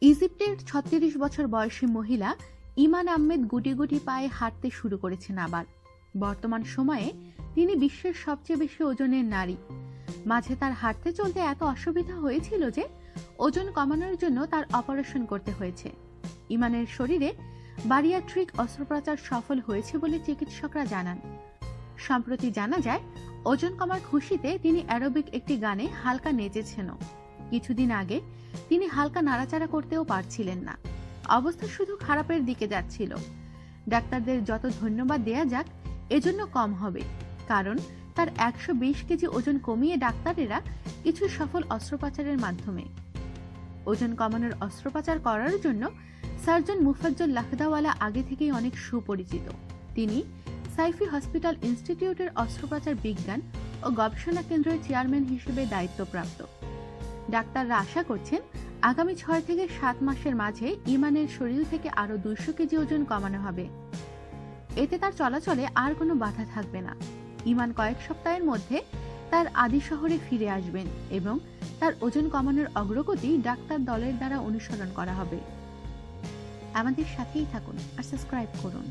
ইজিপ্টের ছত্রিশ বছর বয়সী মহিলা ইমান আহমেদ গুটি গুটি পায়ে হাঁটতে শুরু করেছেন আবার। বর্তমান সময়ে তিনি বিশ্বের সবচেয়ে বেশি ওজনের নারী। মাঝে তার হাঁটতে চলতে এত অসুবিধা হয়েছিল যে ওজন কমানোর জন্য তার অপারেশন করতে হয়েছে। ইমানের শরীরে বারিয়াট্রিক অস্ত্রোপচার সফল হয়েছে বলে চিকিৎসকরা জানান। সম্প্রতি জানা যায়, ওজন কমার খুশিতে তিনি অ্যারোবিক একটি গানে হালকা নেচেছেনও। কিছুদিন আগে তিনি হালকা নাড়াচাড়া করতেও পারছিলেন না। অবস্থা শুধু খারাপের দিকে যাচ্ছিল। ডাক্তারদের যত ধন্যবাদ দেয়া যাক, এজন্য কম হবে। কারণ তার একশো বিশ কেজি ওজন কমিয়ে ডাক্তারেরা কিছু সফল অস্ত্রোপচারের মাধ্যমে। ওজন কমানোর অস্ত্রোপচার করার জন্য সার্জন মুফাজ্জল লাখদাওয়ালা আগে থেকেই অনেক সুপরিচিত। তিনি সাইফি হসপিটাল ইনস্টিটিউটের অস্ত্রোপচার বিজ্ঞান ও গবেষণা কেন্দ্রের চেয়ারম্যান হিসেবে দায়িত্বপ্রাপ্ত। ডাক্তাররা আশা করছেন আগামী ছয় থেকে সাত মাসের মাঝে ইমানের শরীর থেকে আরও দুইশো কেজি ওজন কমানো হবে। এতে তার চলাচলে আর কোনো বাধা থাকবে না। ইমান কয়েক সপ্তাহের মধ্যে তার আদি শহরে ফিরে আসবেন এবং তার ওজন কমানোর অগ্রগতি ডাক্তার দলের দ্বারা অনুসরণ করা হবে। আমাদের সাথেই থাকুন আর সাবস্ক্রাইব করুন।